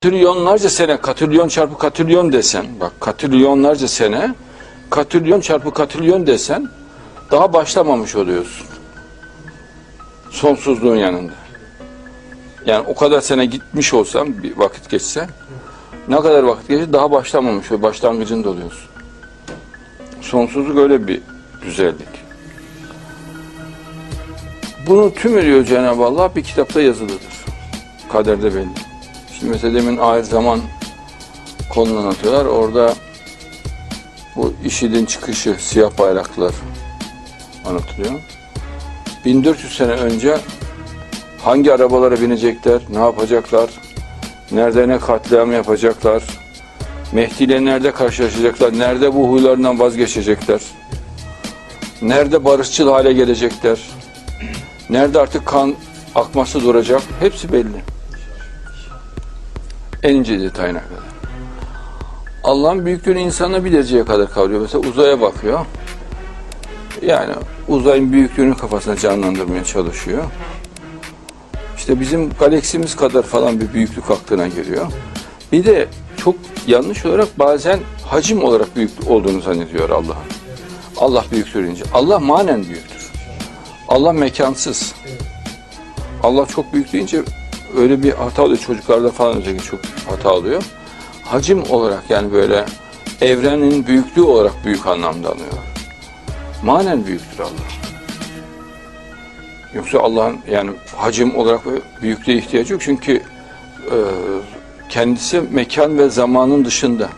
trilyonlarca sene, katrilyon çarpı katrilyon desen, bak katrilyonlarca sene, katrilyon çarpı katrilyon desen, daha başlamamış oluyorsun. Sonsuzluğun yanında. Yani o kadar sene gitmiş olsam, bir vakit geçse, ne kadar vakit geçse daha başlamamış oluyor, başlangıcında oluyorsun. Sonsuzluk öyle bir güzellik. Bunu tüm ediyor Cenab-ı Allah bir kitapta yazılıdır. Kaderde belli. Şimdi mesela demin ahir zaman konunu anlatıyorlar. Orada bu IŞİD'in çıkışı, siyah bayraklar anlatılıyor. 1400 sene önce hangi arabalara binecekler, ne yapacaklar, nerede ne katliam yapacaklar, Mehdi ile nerede karşılaşacaklar, nerede bu huylarından vazgeçecekler, nerede barışçıl hale gelecekler, nerede artık kan akması duracak, hepsi belli. En ince detayına kadar. Allah'ın büyüklüğünü insana dereceye kadar kavruyor. Mesela uzaya bakıyor. Yani uzayın büyüklüğünü kafasına canlandırmaya çalışıyor. İşte bizim galaksimiz kadar falan bir büyüklük aklına geliyor. Bir de çok yanlış olarak bazen hacim olarak büyük olduğunu zannediyor Allah'ın. Allah büyüktür deyince. Allah manen büyüktür. Allah mekansız. Allah çok büyük deyince öyle bir hata oluyor. Çocuklarda falan özellikle çok hata oluyor. Hacim olarak yani böyle evrenin büyüklüğü olarak büyük anlamda anlıyorlar. Manen büyüktür Allah. Yoksa Allah'ın yani hacim olarak büyüklüğe ihtiyacı yok. Çünkü e, kendisi mekan ve zamanın dışında.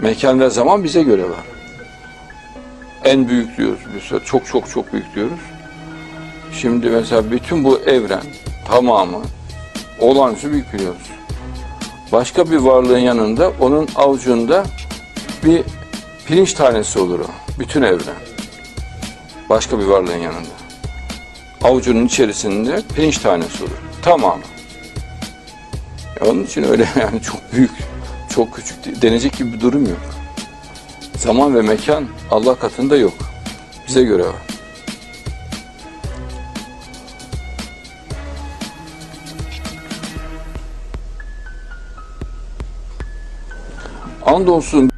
Mekan ve zaman bize göre var. En büyük diyoruz. Mesela çok çok çok büyük diyoruz. Şimdi mesela bütün bu evren tamamı olağanüstü büyük biliyoruz. Başka bir varlığın yanında onun avucunda bir pirinç tanesi olur o. Bütün evren. Başka bir varlığın yanında. Avucunun içerisinde pirinç tanesi olur. Tamamı. Onun için öyle yani çok büyük, çok küçük denecek gibi bir durum yok. Zaman ve mekan Allah katında yok. Bize göre var. Andolsun